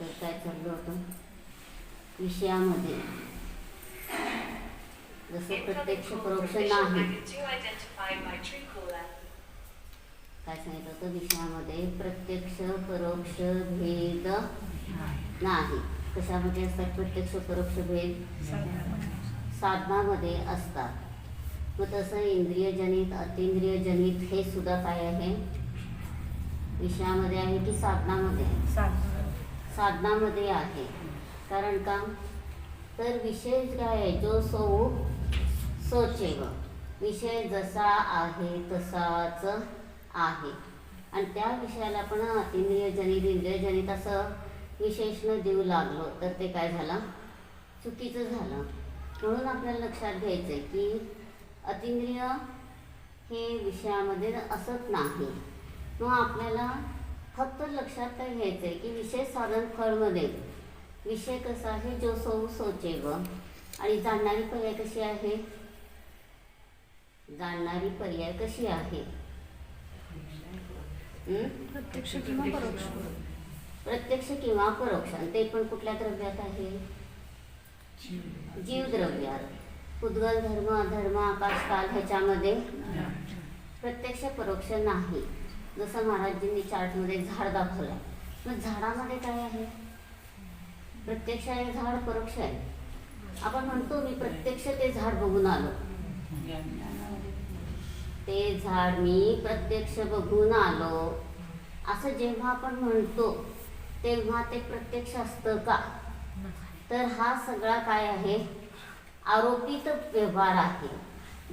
तर काय चाललं होतं विषयामध्ये. जसं प्रत्यक्ष परोक्ष नाही. काय सांगितलं होतं? विषयामध्ये प्रत्यक्ष परोक्ष भेद नाही. कशामध्ये असतात? प्रत्यक्ष परोक्ष भेद? साधनामध्ये असतात. मग तसं इंद्रियजनित अतिंद्रियजनित हे सुद्धा काय आहे? विषयामध्ये आहे की साधनामध्ये? साधनामध्ये. आहे. कारण का? तर विषय काय आहे? जो सो सोचेव. विषय जसा आहे तसाच आहे. आणि त्या विषयाला आपण अतिंद्रियजनित इंद्रियजनित असं विशेषण देऊ लागलो तर ते काय झालं? चुकीचं झालं. म्हणून आपल्याला लक्षात घ्यायचं आहे की अतिंद्रिय हे विषयामध्ये असत नाही. मग आपल्याला फक्त लक्षात काय घ्यायचं आहे की विषय साधन फळमध्ये विषय कसा आहे जो सौ सोचेव आणि जाणणारी पर्याय कशी आहे? जाणणारी पर्याय कशी आहे? हं? प्रत्यक्ष किंवा परोक्ष. प्रत्यक्ष किंवा परोक्ष. ते पण कुठल्या द्रव्यात आहे? जीवद्रव्यात उद्गल धर्म अधर्म आकाश काल ह्याच्यामध्ये प्रत्यक्ष परोक्ष नाही. जसं महाराजांनी चार्टमध्ये झाड दाखवलं मग झाडामध्ये काय आहे? प्रत्यक्ष आहे झाड परोक्ष आहे. आपण म्हणतो मी प्रत्यक्ष ते झाड बघून आलो. ते झाड मी प्रत्यक्ष बघून आलो. असं जेव्हा आपण म्हणतो तेव्हा ते प्रत्यक्ष असतं का? तर हा सगळा काय आहे? आरोपित व्यवहार आहे.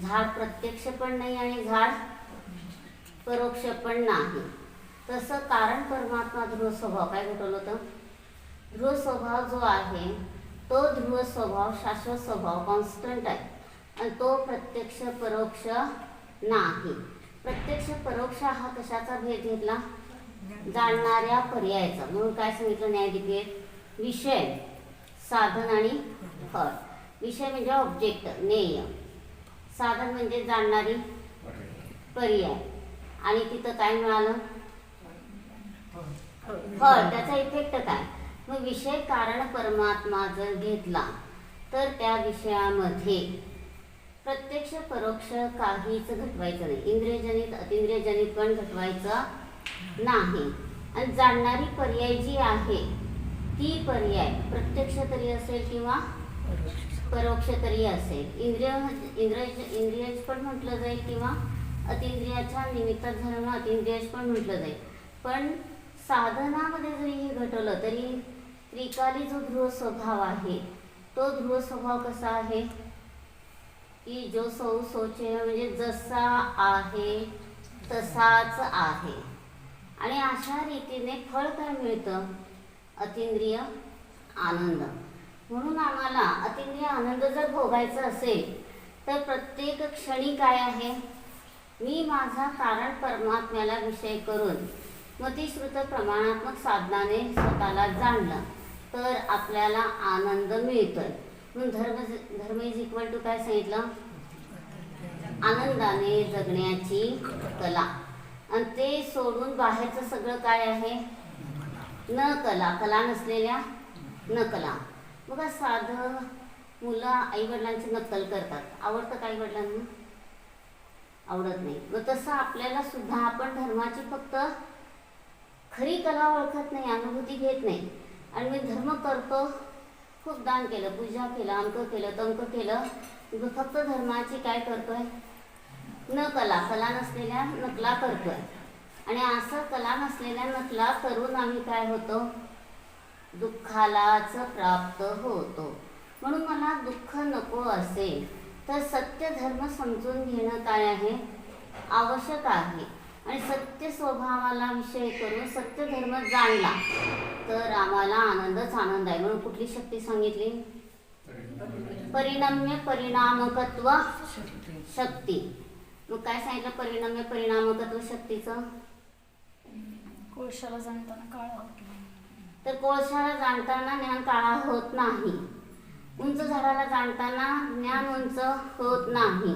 झाड प्रत्यक्ष पण नाही आणि झाड परोक्ष पण नाही. तसं कारण परमात्मा ध्रुव स्वभाव. काय म्हटलं होतं? ध्रुव स्वभाव जो आहे तो ध्रुव स्वभाव शाश्वत स्वभाव कॉन्स्टंट आहे. आणि तो प्रत्यक्ष परोक्ष नाही. प्रत्यक्ष परोक्ष हा कशाचा भेद घेतला? जाणणाऱ्या पर्यायाचा. म्हणून काय सांगितलं न्यायदीपिकेत विषय साधन आणि फळ. विषय म्हणजे ऑब्जेक्ट नेय. साधन म्हणजे जाणणारी पर्याय. आणि तिथं काय मिळालं? फळ. त्याचा इफेक्ट काय? मग विषय कारण परमात्मा जर घेतला तर त्या विषयामध्ये प्रत्यक्ष परोक्ष काहीच घटवायचं नाही. इंद्रियजनित अतिंद्रियजनित पण घटवायचं नाही. आणि जाणणारी पर्याय जी आहे ती पर्याय प्रत्यक्ष तरी असेल किंवा परोक्ष तरी असेल. इंद्रिय इंद्रिय इंद्रियज पण म्हटलं जाईल किंवा अतिंद्रियाच्या निमित्तात धर्म अतिंद्रियज पण म्हटलं जाईल. पण साधनामध्ये जरी हे घटवलं तरी त्रिकाली जो ध्रुव स्वभाव आहे तो ध्रुव स्वभाव कसा आहे? की जो सौ सोचे म्हणजे जसा आहे तसाच आहे. आणि अशा रीतीने फळ काय मिळतं? अतिंद्रिय आनंद. म्हणून आम्हाला अतिंद्रिय आनंद जर भोगायचा असेल तर प्रत्येक क्षणी काय आहे? मी माझा कारण परमात्म्याला विषय करून मतिश्रुत प्रमाणात्मक साधनाने स्वतःला जाणलं तर आपल्याला आनंद मिळतोय. म्हणून धर्म धर्म इज इक्वल टू काय सांगितलं? आनंदाने जगण्याची कला. आणि ते सोडून बाहेरचं सगळं काय आहे? न कला. कला नसलेल्या न कला. बघा साधं मुलं आईवडिलांची नक्कल करतात. आवडतं का आईवडिलांना आवडत नाही. मग तसं आपल्याला सुद्धा आपण धर्माची फक्त खरी कला ओळखत नाही अनुभूती घेत नाही. आणि मी धर्म करतो खूप दान केलं पूजा केलं अंक केलं तंक केलं. मग फक्त धर्माची काय करतोय? न कला कला नसलेल्या नकला करतोय. आणि असं कला नसलेल्या नकला करून आम्ही काय होतो? दुःखालाच प्राप्त होतो. म्हणून मला दुःख नको असेल तर सत्य धर्म समजून घेणं काय आहे? आवश्यक आहे. आणि सत्य स्वभावाला विषय करून सत्य धर्म जाणला तर आम्हाला आनंदच आनंद आहे. म्हणून कुठली शक्ती सांगितली? परिणम्य परिणामकत्व शक्ती. मग काय सांगितलं परिणम्य परिणामकत्व शक्तीचं? कोळशाला जाणताना काळ तर कोळशाला जाणताना ज्ञान काळा होत नाही. उंच झाडाला जाणताना ज्ञान उंच होत नाही.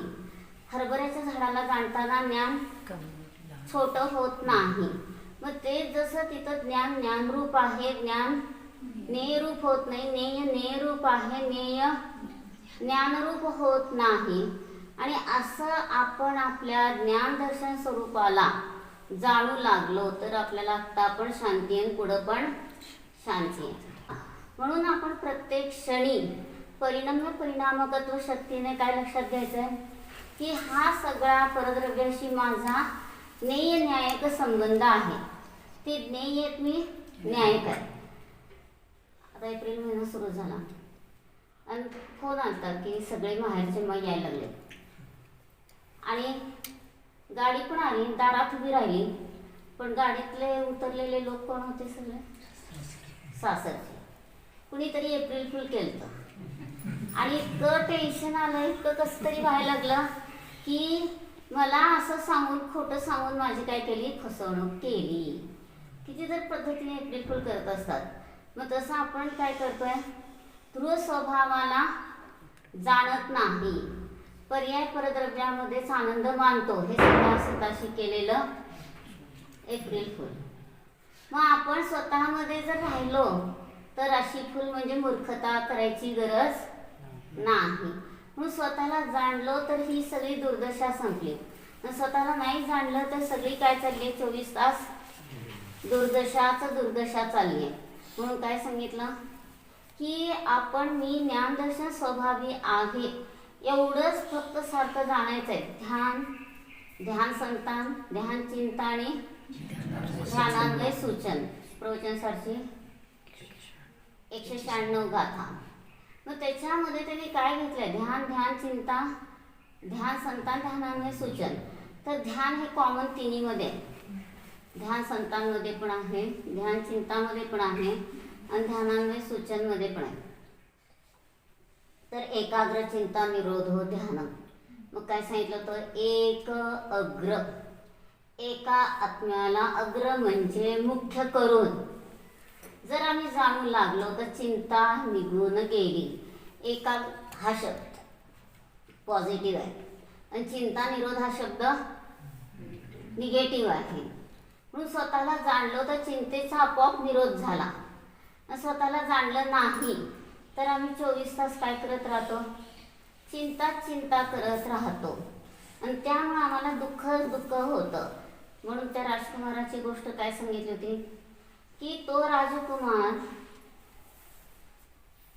हरभऱ्याच्या झाडाला जाणताना ज्ञान छोटं होत नाही. मग ते जसं तिथं ज्ञान ज्ञानरूप आहे ज्ञान नेयरूप होत नाही नेय नेयरूप आहे नेय ज्ञानरूप होत नाही. आणि असं आपण आपल्या ज्ञानदर्शन स्वरूपाला जाणू लागलो तर आपल्याला आत्ता आपण शांती आहे आणि पुढं पण शांती. आहे म्हणून आपण प्रत्येक क्षणी परिणाम्य परिणामकत्व शक्तीने काय लक्षात घ्यायचं आहे की हा सगळा परद्रव्याशी माझा ज्ञेय न्यायक संबंध आहे. ते ज्ञेय मी न्यायक आहे. आता एप्रिल महिना सुरू झाला. आणि हो फोन आलता की सगळे माहेरचे मग यायला लागले. आणि गाडी पण आली दारात उभी राहिली. पण गाडीतले उतरलेले लोक कोण होते सगळे? सासरचे. कुणीतरी एप्रिल फुल केलं आणि इतकं टेन्शन आलं इतकं कसं तरी व्हायला लागलं की मला असं सांगून खोटं सांगून माझी काय केली? फसवणूक केली. किती तर पद्धतीने एप्रिल फुल करत असतात. मग तसं आपण काय करतोय? ध्रुव स्वभावाला जाणत नाही. पर्याय परद्रव्यामध्येच आनंद मानतो. हे सगळं स्वतःशी केलेलं एप्रिल फुल. मग आपण स्वतःमध्ये जर राहिलो तर अशी फुल म्हणजे मूर्खता करायची गरज नाही. म्हणून स्वतःला जाणलो तर ही सगळी दुर्दशा संपली. स्वतःला नाही जाणलं तर सगळी काय चालली चोवीस तास दुर्दशाच दुर्दशा चालली आहे. म्हणून काय सांगितलं? की आपण मी ज्ञानदर्शन स्वभावी आहे. एवढंच फक्त सारखं जाणायचं आहे ध्यान ध्यान संतान ध्यान चिंता आणि ध्यानान्वय सूचन. प्रवचन सरची एकशे शहाण्णव गाथा. मग त्याच्यामध्ये त्यांनी काय घेतलंय? ध्यान ध्यान चिंता ध्यान संतान ध्यानान्वय सूचन. तर ध्यान हे कॉमन तिन्हीमध्ये. आहे. ध्यान संतांमध्ये पण आहे. ध्यान चिंतामध्ये पण आहे. आणि ध्यानान्वय सूचनमध्ये पण आहे. तर एकाग्र चिंता निरोधो ध्यान. मग काय सांगितलं होतं? एक अग्र. एका आत्म्याला अग्र म्हणजे मुख्य करून. जर आम्ही जाणू लागलो तर चिंता निघून गेली. एका हा शब्द पॉझिटिव्ह आहे. आणि चिंता निरोध हा शब्द निगेटिव्ह आहे. म्हणून स्वतःला जाणलो तर चिंतेचा आपोआप निरोध झाला. स्वतःला जाणलं नाही तर आम्ही चोवीस तास काय करत राहतो? चिंता चिंता करत राहतो. आणि त्यामुळे आम्हाला दुःख दुःख होतं. म्हणून त्या राजकुमाराची गोष्ट काय सांगितली होती? की तो राजकुमार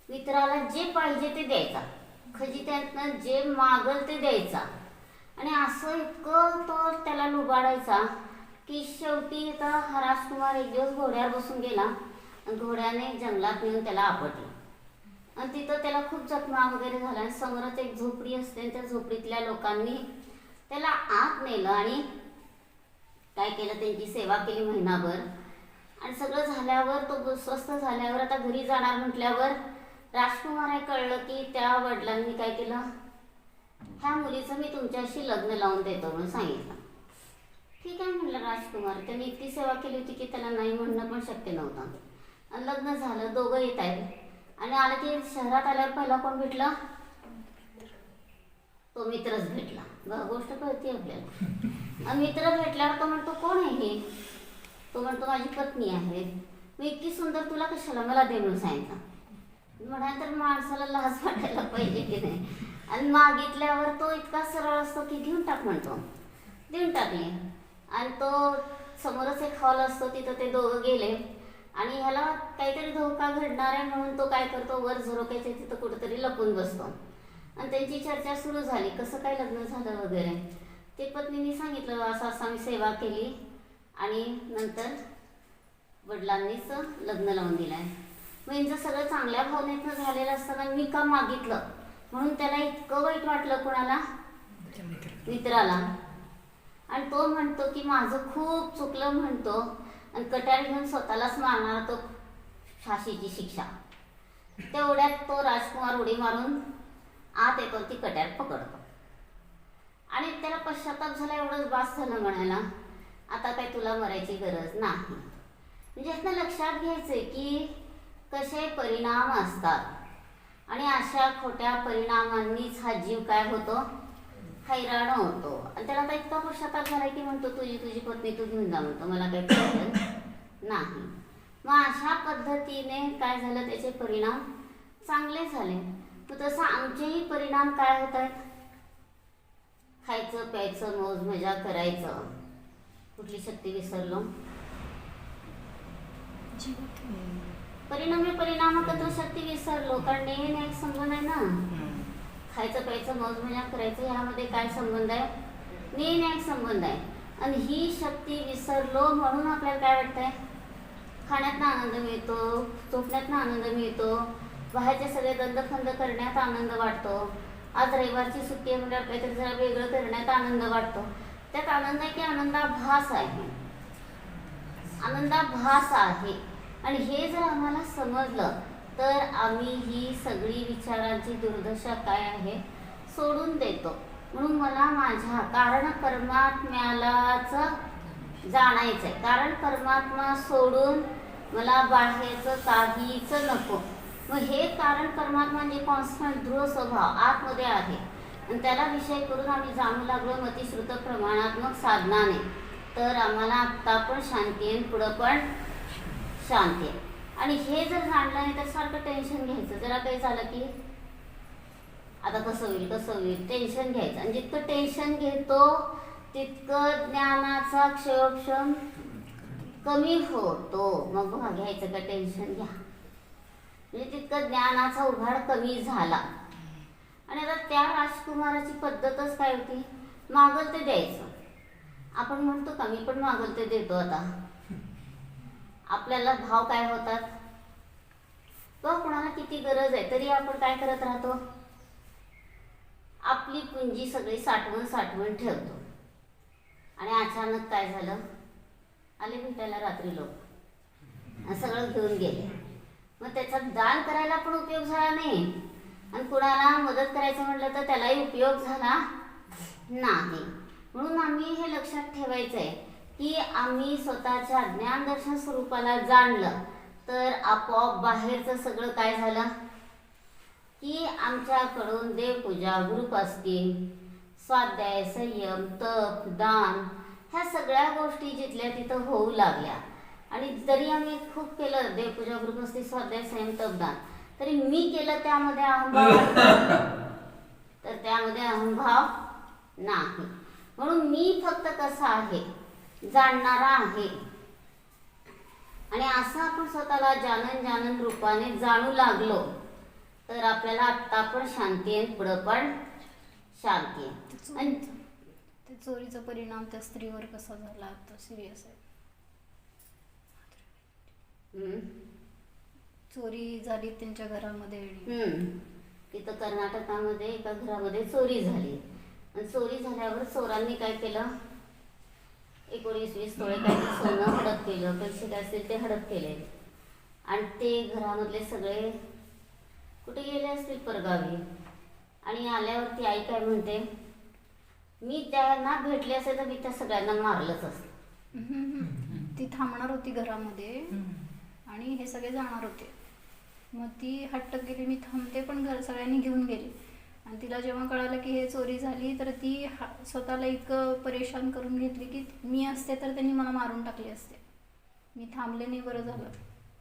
मित्राला जे पाहिजे ते द्यायचा. खजित्यातनं जे मागल ते द्यायचा. आणि असं इतकं तो त्याला लुबाडायचा की शेवटी आता हा राजकुमार एक दिवस घोड्यावर बसून गेला आणि घोड्याने जंगलात नेऊन त्याला आपटलं. आणि तिथं त्याला खूप जखमा वगैरे झाल्या. आणि समोरच एक झोपडी असते त्या झोपडीतल्या लोकांनी त्याला आत नेलं आणि काय केलं त्यांची सेवा केली महिनाभर. आणि सगळं झाल्यावर तो स्वस्थ झाल्यावर आता घरी जाणार म्हटल्यावर राजकुमार हे कळलं की त्या वडिलांनी काय केलं? ह्या मुलीचं मी तुमच्याशी लग्न लावून देतो म्हणून सांगितलं. ठीक आहे म्हणलं राजकुमार. त्यांनी इतकी सेवा केली होती की त्याला नाही म्हणणं पण शक्य नव्हतं. आणि लग्न झालं दोघं येत आहेत. आणि आलं की शहरात आल्यावर पहिला कोण भेटला? तो मित्रच भेटला. गोष्ट कळते आपल्याला. मित्र भेटल्यावर तो म्हणतो कोण आहे हे? तो म्हणतो माझी पत्नी आहे. मी इतकी सुंदर तुला कशाला मला दे म्हणून सांगितलं? म्हणा तर माणसाला लाज वाटायला पाहिजे की नाही? आणि मागितल्यावर तो इतका सरळ असतो की घेऊन टाक म्हणतो. देऊन टाकले आणि तो समोरच एक हॉल असतो तिथं ते दोघं गेले. आणि ह्याला काहीतरी धोका घडणार आहे म्हणून तो काय करतो वर झरोक्याच्या तिथं कुठंतरी लपून बसतो. आणि त्यांची चर्चा सुरू झाली. कसं काय लग्न झालं वगैरे. ते पत्नीने सांगितलं असं असं आम्ही सेवा केली आणि नंतर वडिलांनीच लग्न लावून दिलं आहे मग सगळं चांगल्या भावनेतनं झालेलं असताना मी का मागितलं? म्हणून त्याला इतकं वाईट वाटलं कोणाला? मित्राला. आणि तो म्हणतो की माझं खूप चुकलं म्हणतो. आणि कट्यार घेऊन स्वतःलाच मारणार तो फाशीची शिक्षा. तेवढ्यात तो राजकुमार उडी मारून आत येतो ती कट्यार पकडतो. आणि त्याला पश्चाताप झाला एवढंच बास झालं म्हणायला. आता काय तुला मरायची गरज नाही. म्हणजे यातनं लक्षात घ्यायचंय की कसे परिणाम असतात. आणि अशा खोट्या परिणामांनीच हा जीव काय होतो? हैराण होतो. आणि त्याला आता इतका पश्चाताप झाला की म्हणतो तुझी तुझी पत्नी तू घेऊन जा म्हणतो मला काही प्रॉब्लेम नाही. मग अशा पद्धतीने काय झालं त्याचे परिणाम चांगले झाले. तर तसं आमचेही परिणाम काय होत आहेत खायचं प्यायचं मौज मजा करायचं. कुठली शक्ती विसरलो. परिणामी तो शक्ती विसरलो कारण नेहमी एक संबंध आहे ना. खायचं प्यायचं मौज मजा करायचं ह्यामध्ये काय संबंध आहे? नेहमी एक संबंध आहे. आणि ही शक्ती विसरलो म्हणून आपल्याला काय वाटतंय? खाण्यातनं आनंद मिळतो झोपण्यातनं आनंद मिळतो बाहेरचे सगळे दंदखंद करण्यात आनंद वाटतो. आज रविवारची सुट्टी आहे म्हणजे काहीतरी जरा वेगळं करण्यात आनंद वाटतो. त्यात आनंद आहे की आनंदाभास आहे. आनंदाभास आहे. आणि हे जर आम्हाला समजलं तर आम्ही ही सगळी विचारांची दुर्दशा काय आहे सोडून देतो. म्हणून मला माझ्या कारण परमात्म्यालाच आहे कारण परमात्मा सोडून मला बाहेरचं काहीच नको. मग हे कारण परमात्मा म्हणजे कॉन्स्टंट दृढ स्वभाव आतमध्ये आहे. आणि त्याला विषय करून आम्ही जाणू लागलो मतिश्रुत प्रमाणात्मक साधनाने. तर आम्हाला आत्ता पण शांती आहे पुढं पण शांती आहे आणि हे जर जाणलं नाही तर सारखं टेन्शन घ्यायचं. जरा काही झालं की आता कसं होईल कसं होईल? टेन्शन घ्यायचं. आणि जितकं टेन्शन घेतो तितकं ज्ञानाचा क्षयोक्षम कमी होतो. मग घ्यायचं का टेन्शन घ्या. म्हणजे तितकं ज्ञानाचा उघाड कमी झाला. आणि आता त्या राजकुमाराची पद्धतच काय होती? मागल ते द्यायचं. आपण म्हणतो का मी पण मागल ते देतो आता. आपल्याला भाव काय होतात? किंवा कुणाला किती गरज आहे? तरी आपण काय करत राहतो? आपली पुंजी सगळी साठवण साठवण ठेवतो. आणि अचानक काय झालं? आले भेटायला रात्री लोक. सगळं घेऊन गेले. मग त्याचा दान करायला पण उपयोग झाला नाही. आणि कुणाला मदत करायचं म्हटलं तर त्यालाही उपयोग झाला नाही. म्हणून आम्ही हे लक्षात ठेवायचं आहे की आम्ही स्वतःच्या ज्ञानदर्शन स्वरूपाला जाणलं तर आपोआप बाहेरचं सगळं काय झालं? की आमच्याकडून देवपूजा ग्रुप असतील स्वाध्याय संयम तप दान ह्या सगळ्या गोष्टी जिथल्या तिथं होऊ लागल्या. आणि जरी आम्ही खूप केलं देवपूजा ग्रुप असतील स्वाध्याय संयम तप दान तरी मी केलं त्यामध्ये अहंभाव तर त्यामध्ये अहंभाव नाही. म्हणून मी फक्त कसा आहे जाणणारा आहे. आणि असं आपण स्वतःला जानन जानन रूपाने जाणू लागलो तर आपल्याला आत्ता पण शांती आहे पुढं पण शांती आहे आणि ते चोरीचा परिणाम त्या स्त्रीवर कसा झाला? आता सिरियस आहे. चोरी झाली त्यांच्या घरामध्ये. तिथं कर्नाटकामध्ये एका घरामध्ये चोरी झाली. आणि चोरी झाल्यावर चोरांनी काय केलं? एकोणीस वीस तोळे काय सोनं हडप केलं. पैसे काय असतील ते हडप केले. आणि ते घरामधले सगळे कुठे गेले असतील परगावी? आणि आल्यावरती आई काय म्हणते? मी त्यांना भेटले असेल तर मी त्या सगळ्यांना मारलंच असतं. ती थांबणार होती घरामध्ये. आणि हे सगळे जाणार होते. मग ती हट्ट केली मी थांबते पण घर सगळ्यांनी घेऊन गेली. आणि तिला जेव्हा कळालं की हे चोरी झाली तर ती हा- स्वतःला इतकं परेशान करून घेतली की मी असते तर त्यांनी मला मारून टाकले असते. मी थांबले नाही बरं झालं.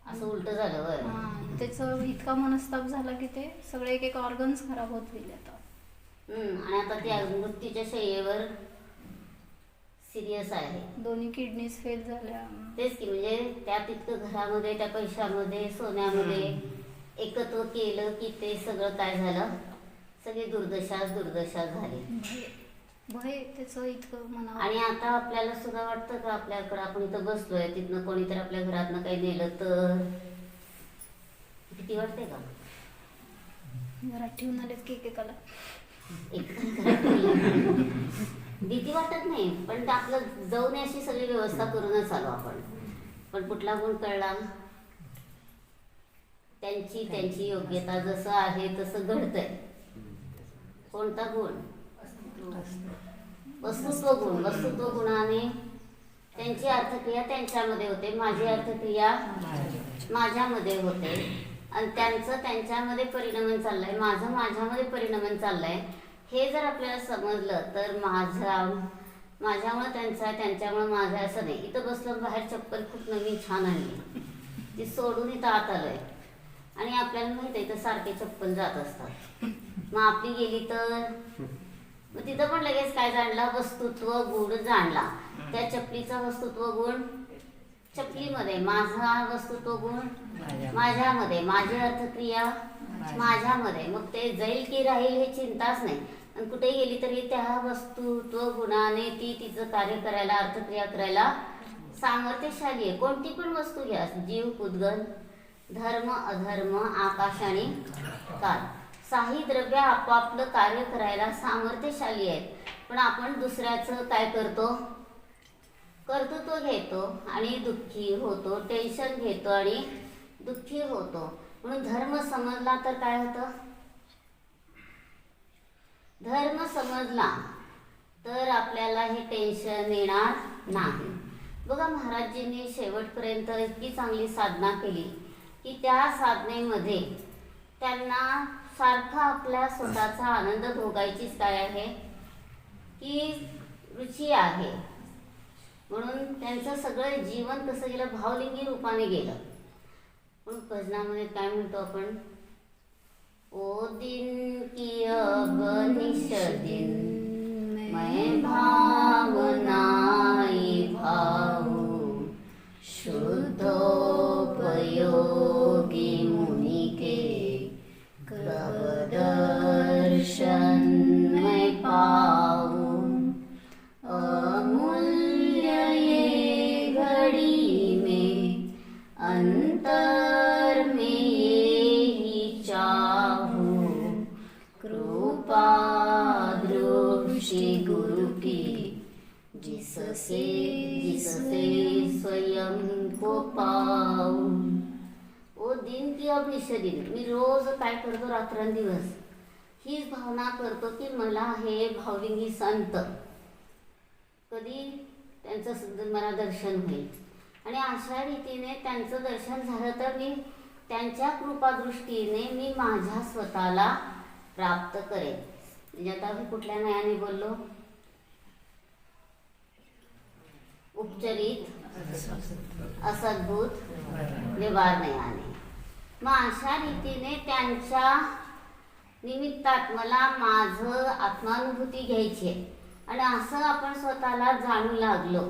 असं उलट झालं हां त्याचं इतका मनस्ताप झाला की ते सगळे एक एक ऑर्गन्स खराब होत गेले आता. हम्म, आणि आता त्या मृत्यूच्या शय्येवर सिरियस आहे. दोन्ही किडनीज फेल झाल्या. तेच की म्हणजे त्या तितकं घरामध्ये त्या पैशामध्ये सोन्यामध्ये एकत्व केलं की ते सगळं काय झालं? सगळी दुर्दशा दुर्दशा झाली. भय त्याचं इतकं मनावर. आणि आता आपल्याला सुद्धा वाटतं का आपल्याकडं आपण इथं बसलोय तिथनं कोणीतरी आपल्या घरातनं काही नेलं तर? भीती वाटते का? घरात ठेवून आलेत की एकेकाला? एक घरात. भीती वाटत नाही पण ते आपलं जाऊन अशी सगळी व्यवस्था करूनच आलो आपण. पण कुठला गुण कळला त्यांची त्यांची योग्यता जसं आहे तसं घडतंय. कोणता गुण? वस्तुत्व गुण. वस्तुत्व गुणाने त्यांची अर्थक्रिया त्यांच्यामध्ये होते माझी अर्थक्रिया माझ्यामध्ये होते. आणि त्यांचं त्यांच्यामध्ये परिणमन चाललंय माझं माझ्यामध्ये परिणमन चाललंय. हे जर आपल्याला समजलं तर माझा माझ्यामुळे त्यांचं आहे त्यांच्यामुळे माझं आहे असं नाही. इथं बसलं बाहेर चप्पल खूप नवीन छान आणली. ती सोडून इथं आत आलोय. आणि आपल्याला माहिती आहे इथं सारखे चप्पल जात असतात. मग आपली गेली तर? मग तिथं पण लगेच काय जाणला? वस्तुत्व गुण जाणला. त्या चपलीचा वस्तुत्व गुण चपलीमध्ये. माझा वस्तुत्व गुण माझ्यामध्ये. माझी अर्थक्रिया माझ्यामध्ये. मग ते जाईल की राहील हे चिंताच नाही. आणि कुठे गेली तरी त्या वस्तुत्व गुणाने ती तिचं कार्य करायला अर्थक्रिया करायला सामर्थ्यशाली आहे. कोणती पण वस्तू घ्या. जीव उद्गन धर्म अधर्म आकाश आणि काल. साही द्रव्य आपापलं कार्य करायला सामर्थ्यशाली आहेत. पण आपण दुसऱ्याचं काय करतो? कर्तृत्व घेतो आणि दुःखी होतो टेन्शन घेतो आणि दुःखी होतो. म्हणून धर्म समजला तर काय होतं? धर्म समजला तर आपल्याला हे टेन्शन येणार नाही. बघा महाराजजींनी शेवटपर्यंत इतकी चांगली साधना केली की त्या साधनेमध्ये त्यांना सारखा आपल्या स्वतःचा आनंद भोगायचीच काय आहे? की रुची आहे. म्हणून त्यांचं सगळं जीवन कसं गेलं भावलिंगी रूपाने गेलं. म्हणून भजनामध्ये काय म्हणतो आपण? ओ दिन की अब दिन मैं भावनाई भाऊ शुद्ध भावना की मला हे भावलिंगी संत. कधी त्यांचं सुद्धा मला दर्शन होईल. आणि अशा रीतीने त्यांचं दर्शन झालं तर मी त्यांच्या कृपादृष्टीने मी माझ्या स्वतःला प्राप्त करेन. म्हणजे आता मी कुठल्या नयाने बोललो? उपचरित असद्भूत व्यवहार न्यायाने मग अशा रीतीने त्यांच्या निमित्तात मला माझं आत्मानुभूती घ्यायची आहे. आणि असं आपण स्वतःला जाणू लागलो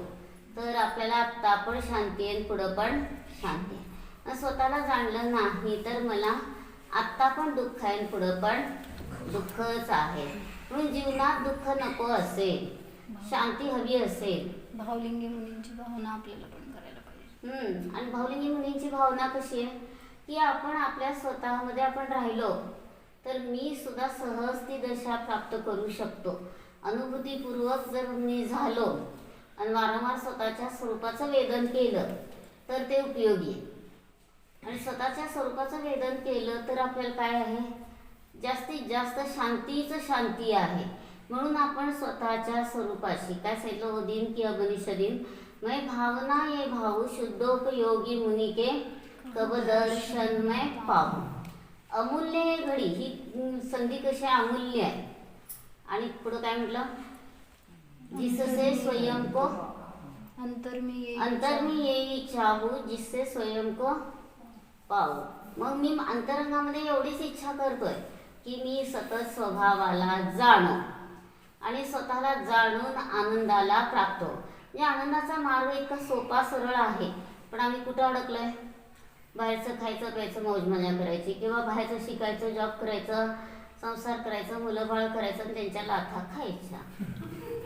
तर आपल्याला आत्ता पण शांती आहे पुढं पण शांती आहे स्वतःला जाणलं नाही तर मला आत्ता पण दुःख आहे पुढं पण दुःखच आहे. म्हणून जीवनात दुःख नको असेल शांती हवी असेल. भावलिंगी मुलींची भावना आपल्याला पण करायला पाहिजे. हम्म, आणि भावलिंगी मुलींची भावना कशी आहे? की आपण आपल्या स्वतःमध्ये आपण राहिलो तर मी सुद्धा सहज ती दशा प्राप्त करू शकतो. अनुभूतीपूर्वक जर मी झालो आणि वारंवार स्वतःच्या स्वरूपाचं वेदन केलं तर ते उपयोगी आणि स्वतःच्या स्वरूपाचं वेदन केलं तर आपल्याला काय आहे? जास्तीत जास्त शांतीचं शांती आहे. म्हणून आपण स्वतःच्या स्वरूपाशी काय सांगितलं? दिन की अगनिषदीन दिन भावना ये भाऊ शुद्धोपयोगी मुनिके. कब दर्शन पाहू अमूल्य हे घडी ही संधी कशी? अमूल्य आहे. आणि पुढं काय म्हटलं? जिससे स्वयं को अंतर मी येईल अंतर में यही चाहू जिससे स्वयं को पाहू मग मी अंतरंगामध्ये एवढीच इच्छा करतोय की मी सतत स्वभावाला जाणो आणि स्वतःला जाणून आनंदाला प्राप्त हो. म्हणजे आनंदाचा मार्ग इतका सोपा सरळ आहे. पण आम्ही कुठं अडकलोय? बाहेरचं खायचं प्यायचं मौज मजा करायची. किंवा बाहेरचं शिकायचं जॉब करायचं संसार करायचं मुलं बाळ करायचं आणि त्यांच्या लाथा खायच्या.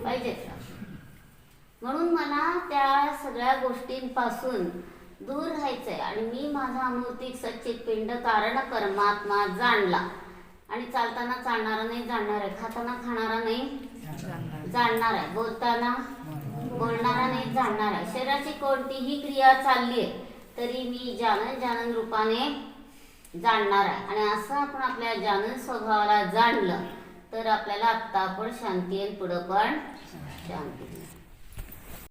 पाहिजे म्हणून मला त्या सगळ्या गोष्टींपासून दूर राहायचंय. आणि मी माझा अमूर्तिक सच्चित पिंड कारण परमात्मा जाणला. आणि चालताना चालणारा नाही जाणणार आहे. खाताना खाणारा नाही जाणणार आहे. बोलताना बोलणारा नाही जाणणार आहे. शरीराची कोणतीही क्रिया चालली आहे तरी मी जानन जानन रूपाने जाणणार आहे. आणि असं आपण आपल्या जानन स्वभावाला जाणलं तर आपल्याला आत्ता पण शांती येईल पुढं पण. शांती.